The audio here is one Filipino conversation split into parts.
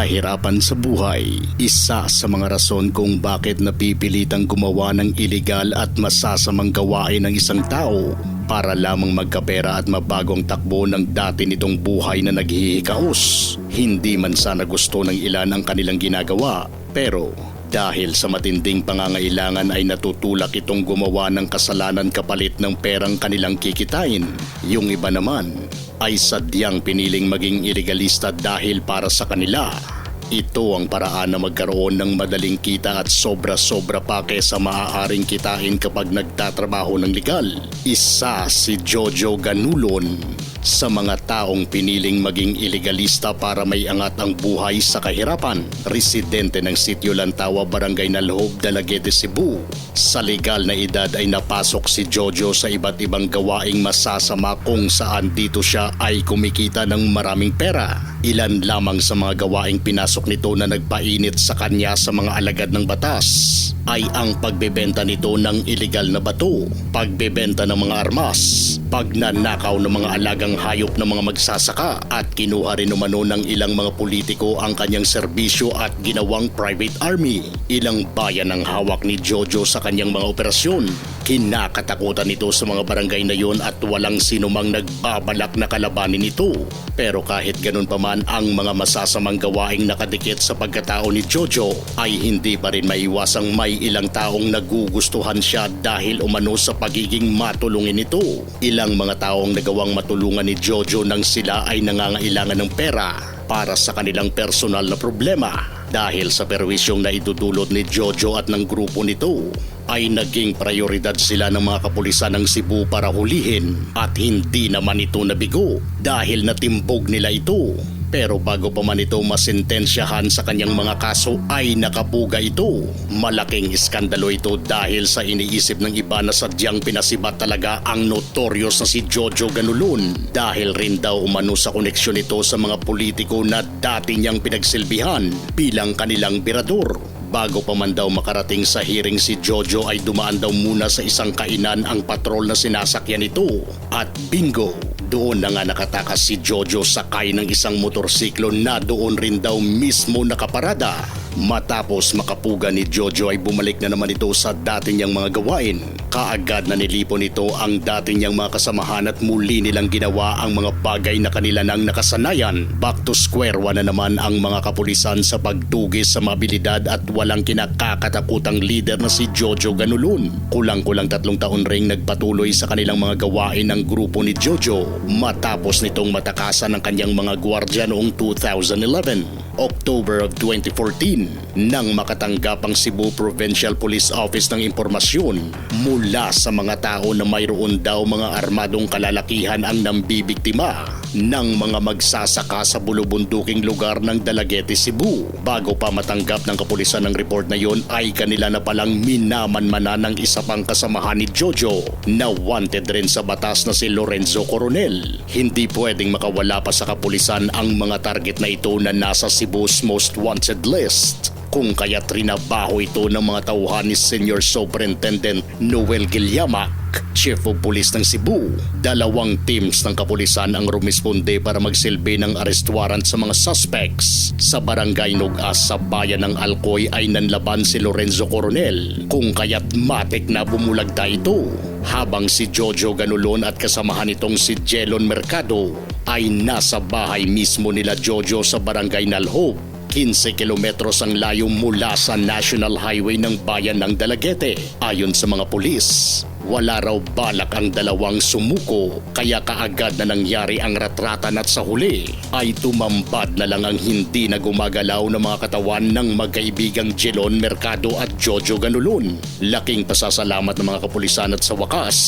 Kahirapan sa buhay, isa sa mga rason kung bakit napipilitang gumawa ng ilegal at masasamang gawain ng isang tao para lamang magkapera at mabagong takbo ng dati nitong buhay na naghihikaos. Hindi man sana gusto ng ilan ang kanilang ginagawa, pero dahil sa matinding pangangailangan ay natutulak itong gumawa ng kasalanan kapalit ng perang kanilang kikitain. Yung iba naman ay sadyang piniling maging ilegalista dahil para sa kanila. Ito ang paraan na magkaroon ng madaling kita at sobra-sobra pa kesa maaaring kitain kapag nagtatrabaho ng legal. Isa si Jojo Ganulon sa mga taong piniling maging ilegalista para may angat ang buhay sa kahirapan. Residente ng sitio Lantawa, Barangay Nalhob, Dalaguete, Cebu. Sa legal na edad ay napasok si Jojo sa iba't ibang gawaing masasama kung saan dito siya ay kumikita ng maraming pera. Ilan lamang sa mga gawaing pinasok nito na nagpainit sa kanya sa mga alagad ng batas ay ang pagbebenta nito ng ilegal na bato, pagbebenta ng mga armas, pagnanakaw ng mga alagang hayop ng mga magsasaka at kinuha rin umano ng ilang mga politiko ang kanyang serbisyo at ginawang private army. Ilang bayan ang hawak ni Jojo sa kanyang mga operasyon. Kinakatakutan nito sa mga barangay na yon at walang sinumang nagbabalak na kalabanin ito. Pero kahit ganun pa man ang mga masasamang gawaing nakadikit sa pagkatao ni Jojo ay hindi pa rin maiwasang may ilang taong nagugustuhan siya dahil umano sa pagiging matulungin nito. Ilang mga taong nagawang matulungan ni Jojo nang sila ay nangangailangan ng pera para sa kanilang personal na problema dahil sa perwisyong na idudulot ni Jojo at ng grupo nito ay naging prioridad sila ng mga kapulisan ng Cebu para hulihin at hindi naman ito nabigo dahil natimbog nila ito. Pero bago pa man ito masintensyahan sa kanyang mga kaso ay nakapuga ito. Malaking iskandalo ito dahil sa iniisip ng iba na sadyang pinasibat talaga ang notorious na si Jojo Ganulon dahil rin daw umano sa koneksyon nito sa mga politiko na dati niyang pinagsilbihan bilang kanilang birador. Bago pa man daw makarating sa hearing si Jojo ay dumaan daw muna sa isang kainan ang patrol na sinasakyan nito. At bingo, doon na nga nakatakas si Jojo sakay ng isang motorsiklo na doon rin daw mismo nakaparada. Matapos makapuga ni Jojo ay bumalik na naman ito sa dati niyang mga gawain. Kaagad na nilipon nito ang dati niyang mga kasamahan at muli nilang ginawa ang mga bagay na kanila nang nakasanayan. Back to square one na naman ang mga kapulisan sa pagtugis sa mabilidad at walang kinakakatakutang leader na si Jojo Ganulun. Kulang-kulang tatlong taon ring nagpatuloy sa kanilang mga gawain ng grupo ni Jojo matapos nitong matakasan ng kanyang mga gwardya noong 2011. October of 2014 nang makatanggap ang Cebu Provincial Police Office ng impormasyon sa mga tao na mayroon daw mga armadong kalalakihan ang nambibiktima ng mga magsasaka sa bulubunduking lugar ng Dalaguete, Cebu. Bago pa matanggap ng kapulisan ng report na yon ay kanila na palang minamanmana ng isa pang kasamahan ni Jojo na wanted rin sa batas na si Lorenzo Coronel. Hindi pwedeng makawala pa sa kapulisan ang mga target na ito na nasa Cebu's most wanted list kung kaya trinabaho ito ng mga tauhan ni Senior Superintendent Noel Gilyamak, Chief of Police ng Cebu. Dalawang teams ng kapulisan ang rumisponde para magsilbi ng arrest warrant sa mga suspects. Sa barangay Nugas sa bayan ng Alcoy ay nanlaban si Lorenzo Coronel kung kaya't matik na bumulagta ito. Habang si Jojo Ganulon at kasamahan nitong si Jelon Mercado ay nasa bahay mismo nila Jojo sa barangay Nalhob 15 kilometros ang layo mula sa National Highway ng bayan ng Dalaguete. Ayon sa mga pulis, wala raw balak ang dalawang sumuko kaya kaagad na nangyari ang ratratan at sa huli ay tumambad na lang ang hindi na gumagalaw ng mga katawan ng magkaibigang Jelon Mercado at Jojo Ganulon. Laking pasasalamat ng mga kapulisan at sa wakas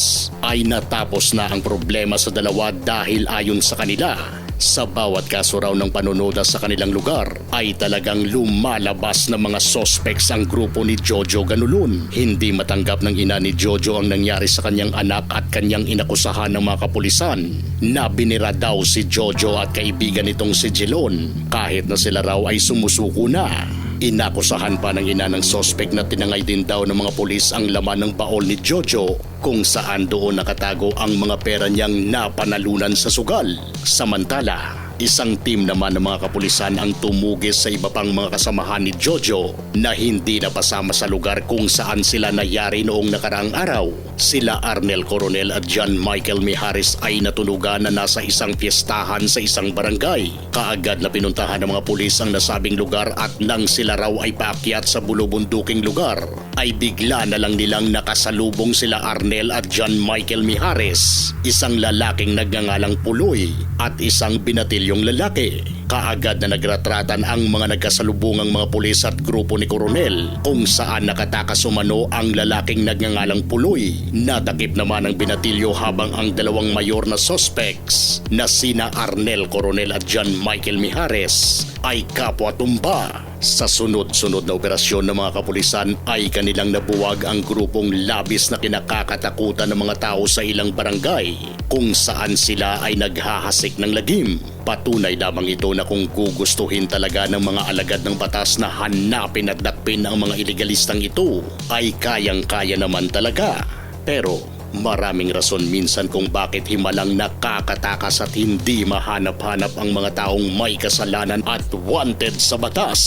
ay natapos na ang problema sa dalawa dahil ayon sa kanila Sa bawat kaso raw ng panunoda sa kanilang lugar ay talagang lumalabas na mga suspects ang grupo ni Jojo Ganulun. Hindi matanggap ng ina ni Jojo ang nangyari sa kanyang anak at kanyang inakusahan ng mga kapulisan na binira daw si Jojo at kaibigan nitong si Jelon kahit na sila raw ay sumusuko na. Inakusahan pa ng ina ng sospek na tinangay din daw ng mga pulis ang laman ng baol ni Jojo kung saan doon nakatago ang mga pera niyang napanalunan sa sugal. Samantala, isang team naman ng mga kapulisan ang tumugis sa iba pang mga kasamahan ni Jojo na hindi napasama sa lugar kung saan sila nayari noong nakaraang araw. Sila Arnel Coronel at John Michael Miharis ay natunugan na nasa isang fiestahan sa isang barangay. Kaagad na pinuntahan ng mga pulis ang nasabing lugar at nang sila raw ay paakyat sa bulubunduking lugar, ay bigla na lang nilang nakasalubong sila Arnel at John Michael Mihares, isang lalaking nagngangalang Puloy at isang binatilyong lalaki. Kaagad na nagratratan ang mga nagkasalubungang mga pulis at grupo ni Coronel kung saan nakatakas umano ang lalaking nagngangalang Puloy. Natakip naman ang binatilyo habang ang dalawang mayor na suspects na sina Arnel Coronel at John Michael Mihares ay kapwa tumba. Sa sunod-sunod na operasyon ng mga kapulisan ay kanilang nabuwag ang grupong labis na kinakakatakutan ng mga tao sa ilang barangay kung saan sila ay naghahasik ng lagim. Patunay lamang ito na kung gugustuhin talaga ng mga alagad ng batas na hanapin at dakpin ang mga ilegalistang ito ay kayang-kaya naman talaga. Pero Maraming rason minsan kung bakit himalang nakakatakas at hindi mahanap-hanap ang mga taong may kasalanan at wanted sa batas.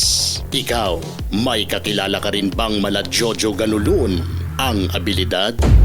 Ikaw, may kakilala ka rin bang mala Jojo Ganulun? Ang abilidad?